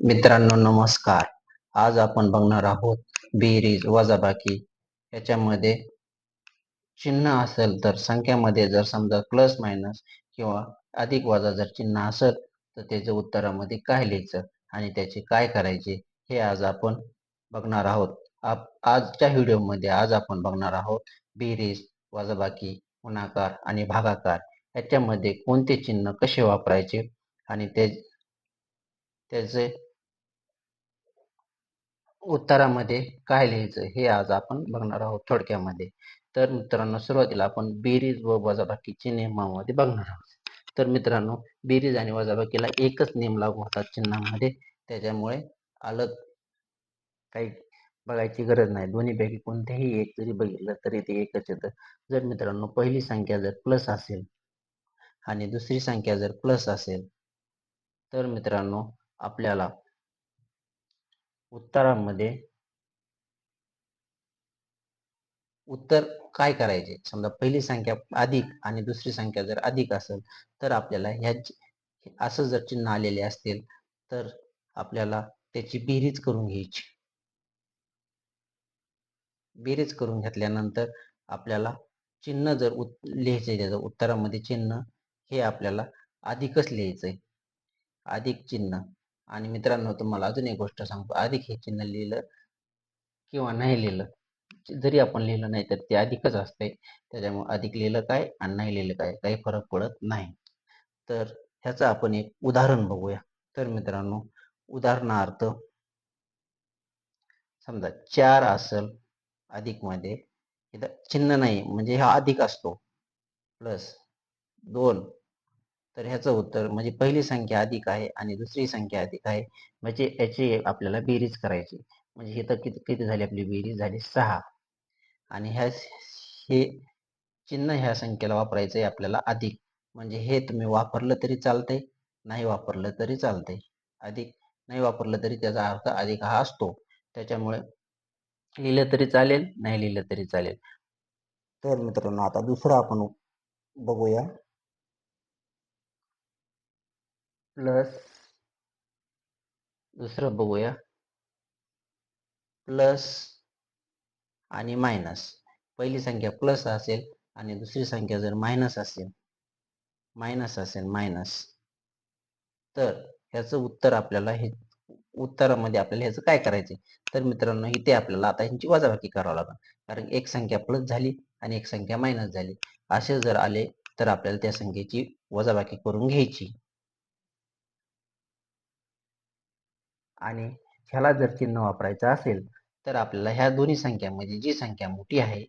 मित्रांनो नमस्कार. आज आपण बघणार आहोत बेरीज वजाबाकी. याच्यामध्ये चिन्ह असेल तर संख्यामध्ये जर समजा प्लस मायनस किंवा अधिक वजा जर चिन्ह असेल तर त्याच्या उत्तरामध्ये काय लिहायचं आणि त्याचे काय करायचे हे आज आपण बघणार आहोत. आप आजच्या व्हिडिओमध्ये आज आपण बघणार आहोत बेरीज वजाबाकी गुणाकार आणि भागाकार. याच्यामध्ये कोणते चिन्ह कसे वापरायचे आणि ते त्याचे उत्तरामध्ये काय लिहायचं हे आज आपण बघणार आहोत थोडक्यामध्ये. तर मित्रांनो सुरुवातीला आपण बेरीज व वजाबाकीचे नियमामध्ये बघणार आहोत. तर मित्रांनो बेरीज आणि वजाबाकीला एकच नियम लागू होतात चिन्हामध्ये. त्याच्यामुळे अलग काही बघायची गरज नाही. दोन्हीपैकी कोणतेही एक जरी बघितलं तरी ते एकच येतं. जर मित्रांनो पहिली संख्या जर प्लस असेल आणि दुसरी संख्या जर प्लस असेल तर मित्रांनो आपल्याला उत्तरामध्ये उत्तर काय करायचे? समजा पहिली संख्या अधिक आणि दुसरी संख्या जर अधिक असेल तर आपल्याला ह्या असं जर चिन्ह आलेले असतील तर आपल्याला त्याची बेरीज करून घ्यायची. बेरीज करून घेतल्यानंतर आपल्याला चिन्ह जर उत त्याचं उत्तरामध्ये चिन्ह हे आपल्याला अधिकच लिहायचंय. अधिक चिन्ह. आणि मित्रांनो तुम्हाला अजून एक गोष्ट सांगतो. अधिक हे चिन्ह लिहिलं किंवा नाही लिहिलं जरी आपण लिहिलं नाही तर ते अधिकच असते त्याच्यामुळे अधिक लिहिलं काय आणि नाही लिहिलं काय काही फरक पडत नाही. तर ह्याचं आपण एक उदाहरण बघूया. तर मित्रांनो उदाहरणार्थ समजा चार असल अधिकमध्ये इथं चिन्ह नाही म्हणजे हा अधिक असतो. प्लस दोन तर ह्याचं उत्तर म्हणजे पहिली संख्या अधिक आहे आणि दुसरी संख्या अधिक आहे. म्हणजे याची आपल्याला बेरीज करायची. म्हणजे हे तर किती किती झाली आपली बेरीज झाली? सहा. आणि ह्या हे चिन्ह ह्या संख्येला वापरायचं आहे आपल्याला अधिक. म्हणजे हे तुम्ही वापरलं तरी चालतंय नाही वापरलं तरी चालतंय. अधिक नाही वापरलं तरी त्याचा अर्थ अधिक हा असतो. त्याच्यामुळे लिहिलं तरी चालेल नाही लिहिलं तरी चालेल. तर मित्रांनो आता दुसरं आपण बघूया. प्लस दुसरं बघूया. प्लस आणि मायनस. पहिली संख्या प्लस असेल आणि दुसरी संख्या जर मायनस असेल मायनस असेल मायनस. तर ह्याचं उत्तर आपल्याला हे उत्तरामध्ये आपल्याला ह्याचं काय करायचं तर मित्रांनो इथे आपल्याला आता ह्यांची वजाबाकी करावं लागेल. कारण एक संख्या प्लस झाली आणि एक संख्या मायनस झाली. असे जर आले तर आपल्याला त्या संख्येची वजाबाकी करून घ्यायची. आणि ह्याला जर चिन्ह वापरायचं असेल तर आपल्याला ह्या दोन्ही संख्यामध्ये म्हणजे जी संख्या मोठी आहे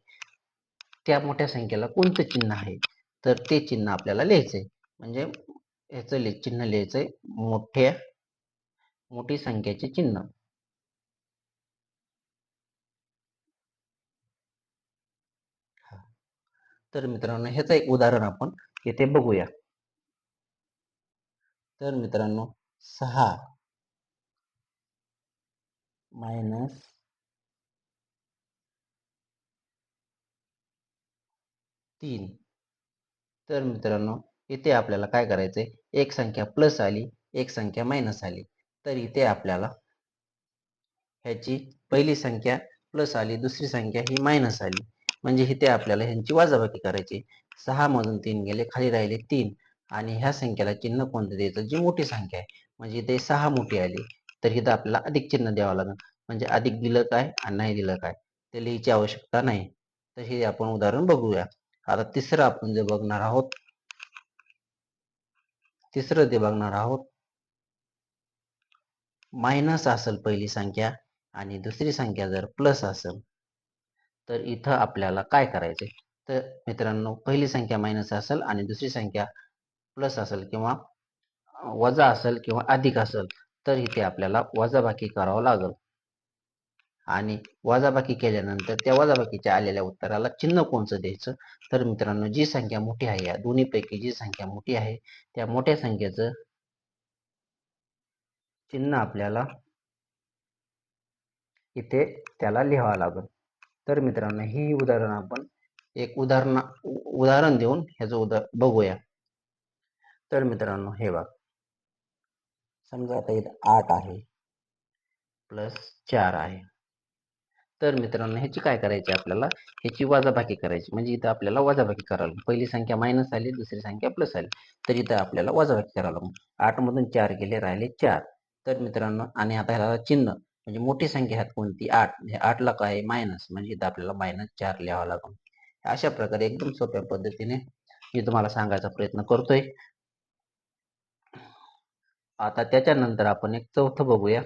त्या मोठ्या संख्येला कोणतं चिन्ह आहे? तर ते चिन्ह आपल्याला लिहायचंय. म्हणजे ह्याचं चिन्ह लिहायचंय मोठ्या मोठी संख्येचे चिन्ह. तर मित्रांनो ह्याचं एक उदाहरण आपण येथे बघूया. तर मित्रांनो सहा. मायनस तीन. तर मित्रांनो इथे आपल्याला काय करायचंय? एक संख्या प्लस आली एक संख्या मायनस आली. तर इथे आपल्याला ह्याची पहिली संख्या प्लस आली दुसरी संख्या ही मायनस आली. म्हणजे इथे आपल्याला ह्यांची वाजाबाकी करायची. सहा मधून तीन गेले खाली राहिले तीन. आणि ह्या संख्येला चिन्ह कोणतं द्यायचं? जी मोठी संख्या आहे. म्हणजे इथे सहा मोठी आली. तर इथं आपल्याला अधिक चिन्ह द्यावं लागेल. म्हणजे अधिक दिलं काय आणि नाही दिलं काय ते लिहायची आवश्यकता नाही. तर हे आपण उदाहरण बघूया. आता तिसरं आपण जे बघणार आहोत तिसरं ते बघणार आहोत मायनस असेल पहिली संख्या आणि दुसरी संख्या जर प्लस असेल तर इथं आपल्याला काय करायचंय? तर मित्रांनो पहिली संख्या मायनस असेल आणि दुसरी संख्या प्लस असेल किंवा वजा असेल किंवा अधिक असेल तर इथे आपल्याला वजाबाकी करावं लागेल. आणि वजाबाकी केल्यानंतर त्या वजाबाकीच्या आलेल्या उत्तराला चिन्ह कोणचं द्यायचं? तर मित्रांनो जी संख्या मोठी आहे या दोन्हीपैकी जी संख्या मोठी आहे त्या मोठ्या संख्येचं चिन्ह आपल्याला इथे त्याला लिहावं लागेल. तर मित्रांनो ही उदाहरण आपण एक उदाहरण उदाहरण देऊन ह्याचं उदा बघूया. तर मित्रांनो हे बघ. समजा आता इथं आठ आहे. प्लस चार आहे. तर मित्रांनो ह्याची काय करायची आपल्याला? ह्याची वजाबाकी करायची. म्हणजे इथं आपल्याला वजाबाकी करावं लागेल. पहिली संख्या मायनस आली दुसरी संख्या प्लस आली. तर इथं आपल्याला वजाबाकी करावं लागेल. आठ मधून चार गेले राहिले चार. तर मित्रांनो आणि आता ह्याला चिन्ह म्हणजे मोठी संख्या ह्यात कोणती? आठ. म्हणजे आठला काय? मायनस म्हणजे इथं आपल्याला मायनस चार लिहावं लागेल. अशा प्रकारे एकदम सोप्या पद्धतीने मी तुम्हाला सांगायचा प्रयत्न करतोय. आता त्याच्यानंतर आपण एक चौथं बघूया.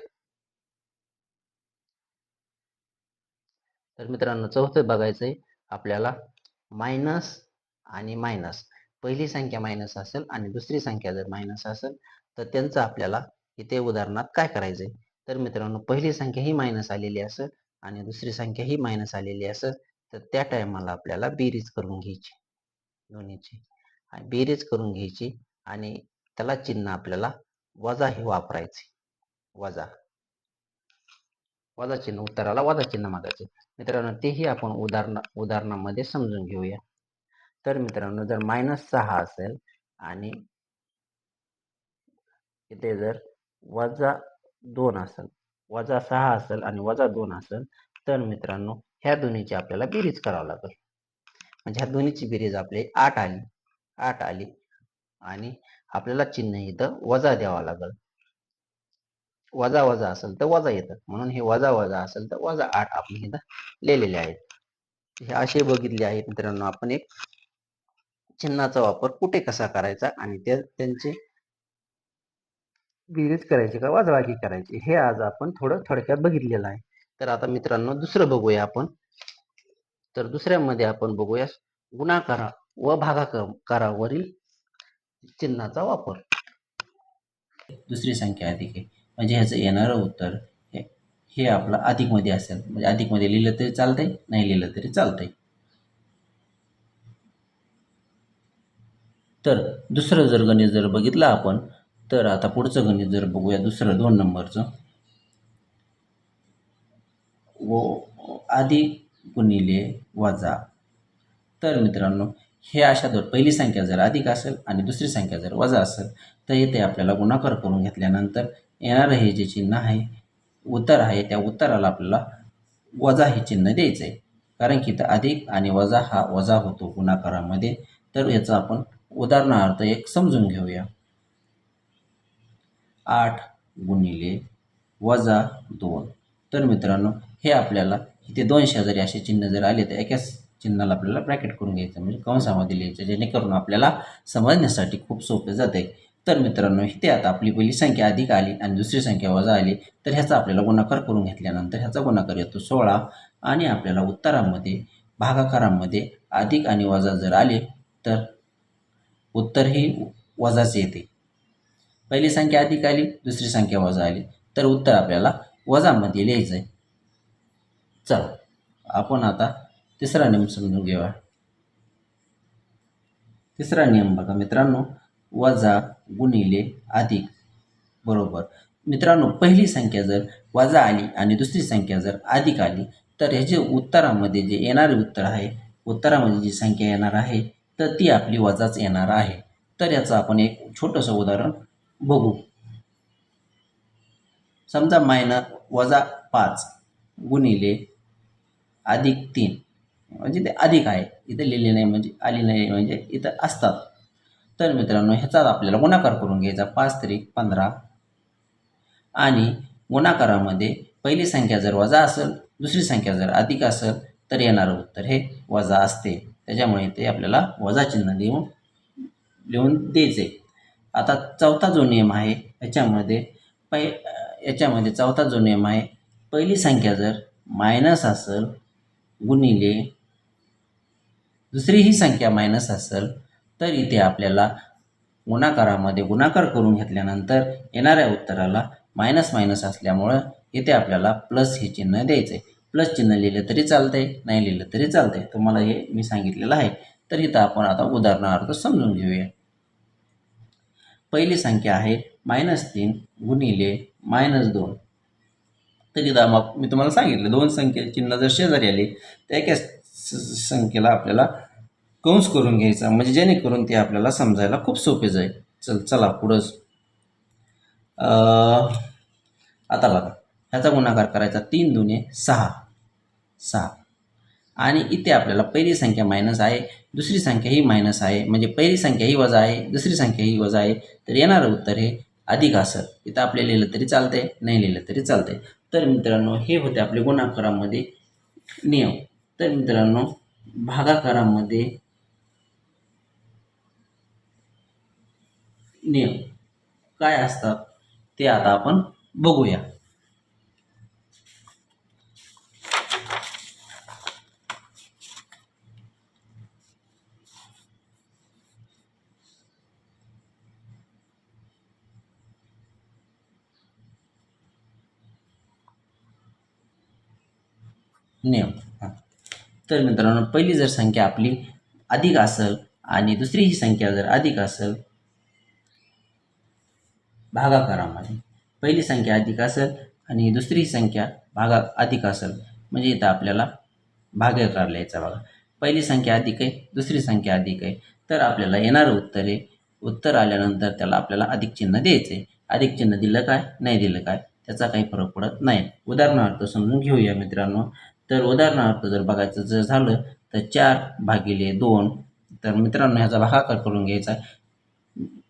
तर मित्रांनो चौथं बघायचंय आपल्याला. मायनस आणि मायनस. पहिली संख्या मायनस असेल आणि दुसरी संख्या जर मायनस असेल तर त्यांचं आपल्याला इथे उदाहरणात काय करायचंय? तर मित्रांनो पहिली संख्या ही मायनस आलेली असेल आणि दुसरी संख्या ही मायनस आलेली असेल तर त्या टायमाला आपल्याला बेरीज करून घ्यायची. दोन्हीची. बेरीज करून घ्यायची आणि त्याला चिन्ह आपल्याला वजा हे वापरायचे. वजा. वजा चिन्ह उत्तराला वजा चिन्ह मागायचे. मित्रांनो तेही आपण उदाहरण उदाहरणामध्ये समजून घेऊया. तर मित्रांनो जर मायनस सहा असेल आणि इथे जर वजा दोन असेल वजा सहा असेल आणि वजा दोन असेल तर मित्रांनो ह्या दोन्हीची आपल्याला बेरीज करावं लागेल. म्हणजे ह्या दोन्हीची बेरीज आपली आठ आली. आठ आली आणि आपल्याला चिन्ह इथं वजा द्यावा लागेल. वजा वजा असेल तर वजा येतं. म्हणून हे वजा वजा असेल तर वजा आठ आपण इथं लिहिलेले आहेत. हे असे बघितले आहेत मित्रांनो आपण एक चिन्हाचा वापर कुठे कसा करायचा आणि ते त्यांचे बेरीज करायची का वजाबाकी करायची हे आज आपण थोडं थोडक्यात बघितलेलं आहे. तर आता मित्रांनो दुसरं बघूया आपण. तर दुसऱ्यामध्ये आपण बघूया गुणाकारा व भागाकारावरील चिन्हाचा वापर. दुसरी संख्या अधिक आहे. म्हणजे ह्याचं येणारं उत्तर हे हे आपलं अधिकमध्ये असेल. म्हणजे अधिकमध्ये लिहिलं तरी चालतंय नाही लिहिलं तरी चालतंय. तर दुसरं जर गणित जर बघितलं आपण तर आता पुढचं गणित जर बघूया दुसरं दोन नंबरचं. व अधिक गुणिले वजा. तर मित्रांनो हे अशा दोन पहिली संख्या जर अधिक असेल आणि दुसरी संख्या जर वजा असेल तर इथे आपल्याला गुणाकार करून घेतल्यानंतर येणारं हे जे चिन्ह आहे उत्तर आहे त्या उत्तराला आपल्याला वजा हे चिन्ह द्यायचं आहे कारण की इथं अधिक आणि वजा हा वजा होतो गुणाकारामध्ये. तर याचं आपण उदाहरणार्थ एक समजून घेऊया. आठ गुणिले वजा दोन. तर मित्रांनो हे आपल्याला इथे दोन शेजारी असे चिन्ह जर आले तर एकाच चिन्हाला आपल्याला ब्रॅकेट करून घ्यायचं म्हणजे कंसामध्ये लिहायचं जेणेकरून आपल्याला समजण्यासाठी खूप सोपे जाते तर मित्रांनो इथे आता आपली पहिली संख्या अधिक आली आणि दुसरी संख्या वजा आली. तर ह्याचा आपल्याला गुणाकार करून घेतल्यानंतर ह्याचा गुणाकार येतो सोळा आणि आपल्याला उत्तरामध्ये भागाकारामध्ये अधिक आणि वजा जर आले तर उत्तर ही वजाच येते. पहिली संख्या अधिक आली दुसरी संख्या वजा आली तर उत्तर आपल्याला वजामध्ये लिहायचं आहे चला आपण आता तिसरा नियम समजून घेऊया. तिसरा नियम बघा मित्रांनो वजा गुणिले अधिक बरोबर. मित्रांनो पहिली संख्या जर वजा आली आणि दुसरी संख्या जर अधिक आली तर ह्याचे उत्तरामध्ये जे येणारे उत्तर आहे उत्तरामध्ये जी संख्या येणार आहे तर ती आपली वजाच येणार आहे. तर याचं आपण एक छोटंसं उदाहरण बघू. समजा मायनस वजा पाच गुणिले अधिक तीन. म्हणजे ते अधिक आहे. इथं लिहिले नाही म्हणजे आली नाही म्हणजे इथं असतात. तर मित्रांनो ह्याचाच आपल्याला गुणाकार करून घ्यायचा. पाच तरी पंधरा. आणि गुणाकारामध्ये पहिली संख्या जर वजा असेल दुसरी संख्या जर अधिक असेल तर येणारं उत्तर हे वजा असते. त्याच्यामुळे ते आपल्याला वजा चिन्ह देऊन लिहून द्यायचे. आता चौथा जो नियम आहे याच्यामध्ये पै याच्यामध्ये चौथा जो नियम आहे पहिली संख्या जर मायनस असेल गुणिले दुसरी ही संख्या मायनस असेल तर इथे आपल्याला गुणाकारामध्ये गुणाकार करून घेतल्यानंतर येणाऱ्या उत्तराला मायनस मायनस असल्यामुळं इथे आपल्याला प्लस हे चिन्ह द्यायचं आहे प्लस चिन्ह लिहिलं तरी चालतंय नाही लिहिलं तरी चालतंय. तुम्हाला हे मी सांगितलेलं आहे. तर इथं आपण आता उदाहरणार्थ समजून घेऊया. पहिली संख्या आहे मायनस तीन गुणिले मायनस दोन. तर इथं मग मी तुम्हाला सांगितलं दोन संख्या चिन्ह जर शेजारी आली तर एका संख्येला आपल्याला कंस करून घ्यायचा म्हणजे जेणेकरून ते आपल्याला समजायला खूप सोपे जाईल. चल चला पुढंच. आता बघा. ह्याचा गुणाकार करायचा तीन दुने सहा. सहा. आणि इथे आपल्याला पहिली संख्या मायनस आहे दुसरी संख्या ही मायनस आहे म्हणजे पहिली संख्या ही वजा आहे दुसरी संख्या ही वजा आहे. तर येणारं उत्तर हे अधिक असं. इथं आपले लिहिलं तरी चालतंय नाही लिहिलं तरी चालतंय. तर मित्रांनो हे होते आपले गुणाकारामध्ये नियम. तर मित्रांनो भागाकारामध्ये नियम काय असतात ते आता आपण बघूया. नियम. हां तर मित्रांनो पहिली जर संख्या आपली अधिक असेल आणि दुसरी ही संख्या जर अधिक असेल भागाकारामध्ये. पहिली संख्या अधिक असेल आणि दुसरी संख्या भागा अधिक असेल. म्हणजे इथं आपल्याला भागाकार लिहायचा बघा. पहिली संख्या अधिक आहे दुसरी संख्या अधिक आहे. तर आपल्याला येणारं उत्तर आहे. उत्तर आल्यानंतर त्याला आपल्याला अधिक चिन्ह द्यायचं आहे. अधिक चिन्ह दिलं काय? नाही दिलं काय? त्याचा काही फरक पडत नाही. उदाहरणार्थ समजून घेऊया मित्रांनो. तर उदाहरणार्थ जर बघायचं जर झालं तर चार भागिले दोन. तर मित्रांनो ह्याचा भागाकार करून घ्यायचा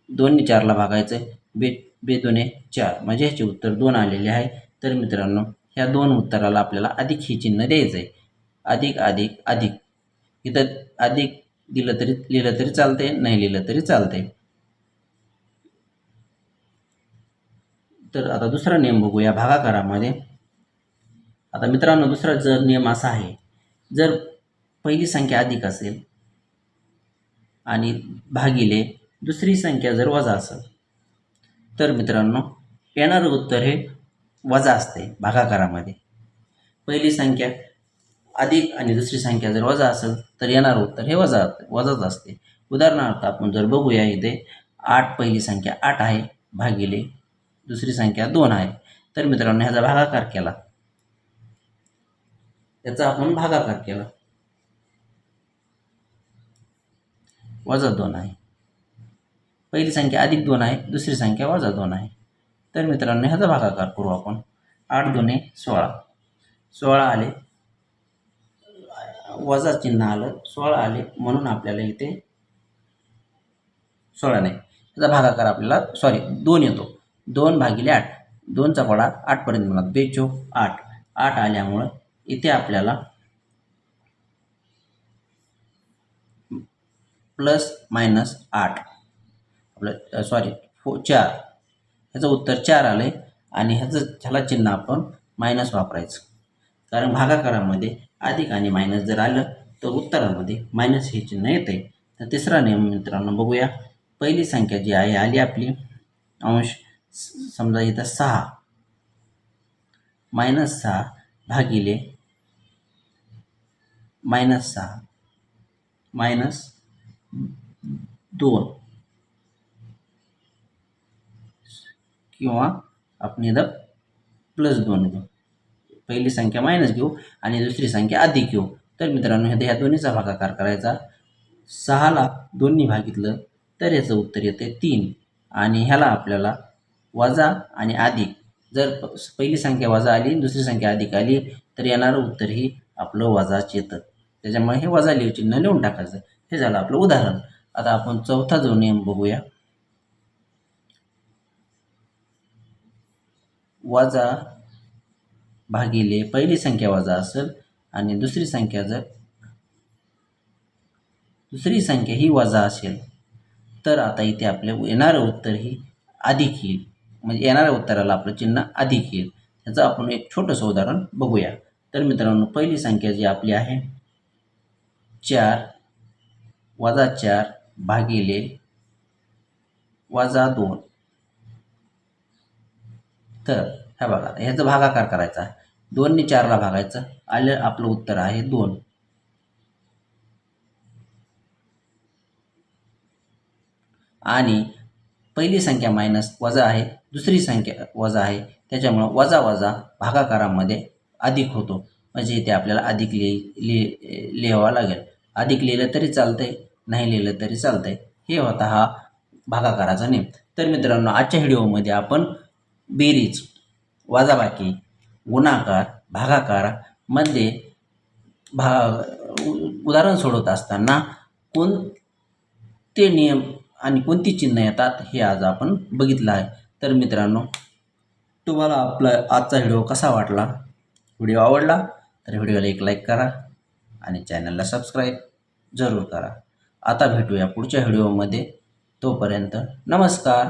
दोन्ही चारला भागायचं बे बेदोने चार. म्हणजे ह्याचे उत्तर दोन आलेले आहे. तर मित्रांनो ह्या दोन उत्तराला आपल्याला अधिक ही चिन्ह द्यायचं आहे अधिक अधिक अधिक. इथं अधिक दिलं तरी लिहिलं तरी चालते नाही लिहिलं तरी चालते तर आता दुसरा नियम बघूया भागाकारामध्ये. आता मित्रांनो दुसरा जर नियम असा आहे जर पहिली संख्या अधिक असेल आणि भागिले दुसरी संख्या जर वजा असेल तर मित्रांनो येणारं उत्तर हे वजा असते भागाकारामध्ये. पहिली संख्या अधिक आणि दुसरी संख्या जर वजा असेल तर येणारं उत्तर हे वजा वजाच असते. उदाहरणार्थ आपण जर बघूया इथे आठ पहिली संख्या आठ आहे भागिले दुसरी संख्या दोन आहे. तर मित्रांनो ह्याचा भागाकार केला. याचा आपण भागाकार केला. वजा दोन आहे. पहिली संख्या अधिक दोन आहे दुसरी संख्या वजा दोन आहे. तर मित्रांनो ह्याचा भागाकार करू आपण. आठ दोन्ही सोळा. सोळा आले वजा चिन्ह आलं सोळा आले म्हणून आपल्याला इथे सोळा नाही. त्याचा भागाकार आपल्याला सॉरी दोन येतो. दोन भागिले आठ. दोनचा पडा आठपर्यंत म्हणा बेचो आठ. आठ आल्यामुळं इथे आपल्याला प्लस मायनस आठ. आपलं सॉरी फो चार. ह्याचं उत्तर चार आलं आहे आणि ह्याचं ह्याला चिन्ह आपण मायनस वापरायचं. कारण भागाकारामध्ये अधिक आणि मायनस जर आलं तर उत्तरामध्ये मायनस हे चिन्ह येते तर तिसरा नियम मित्रांनो बघूया. पहिली संख्या जी आहे आली आपली अंश समजा इथं सहा. मायनस सहा भागिले मायनस सहा. मायनस दोन. किंवा आपण इथं प्लस दोन घेऊ. पहिली संख्या मायनस घेऊ आणि दुसरी संख्या अधिक घेऊ. तर मित्रांनो ह्या ह्या दोन्हीचा भागाकार करायचा. सहाला दोन्ही भागितलं तर याचं उत्तर येते तीन. आणि ह्याला आपल्याला वजा आणि अधिक. जर पहिली संख्या वजा आली दुसरी संख्या अधिक आली तर येणारं उत्तर ही आपलं वजाच येतं. त्याच्यामुळे हे वजा लिहू चिन्ह लिहून टाकायचं. हे झालं आपलं उदाहरण. आता आपण चौथा जो नियम बघूया. वजा भागिले पहिली संख्या वजा असेल आणि दुसरी संख्या जर दुसरी संख्या ही वजा असेल तर आता इथे आपले येणारं उत्तर ही अधिक येईल. म्हणजे येणाऱ्या उत्तराला आपलं चिन्ह अधिक येईल. त्याचं आपण एक छोटंसं उदाहरण बघूया. तर मित्रांनो पहिली संख्या जी आपली आहे चार वजा चार भागिले वजा दोन. तर ह्या बघा ह्याचा भागाकार करायचा दोनने चारला भागायचं. आलं आपलं उत्तर आहे दोन. आणि पहिली संख्या मायनस वजा आहे दुसरी संख्या वजा आहे. त्याच्यामुळं वजा वजा भागाकारामध्ये अधिक होतो. म्हणजे इथे आपल्याला अधिक लिहि लिहि लिहावा लागेल. अधिक लिहिलं तरी चालतंय नाही लिहिलं तरी चालतंय. हे होता हा भागाकाराचा नेम तर मित्रांनो आजच्या व्हिडिओमध्ये आपण बेरीज वजाबाकी गुणाकार भागाकारामध्ये म्हणजे भा उ- उदाहरण सोडवत असताना कोणते नियम आणि कोणती चिन्ह येतात हे आज आपण बघितलं आहे. तर मित्रांनो तुम्हाला आपला आजचा व्हिडिओ कसा वाटला? व्हिडिओ आवडला तर व्हिडिओला एक लाईक करा आणि चॅनलला सबस्क्राईब जरूर करा. आता भेटूया पुढच्या व्हिडिओमध्ये. तोपर्यंत नमस्कार.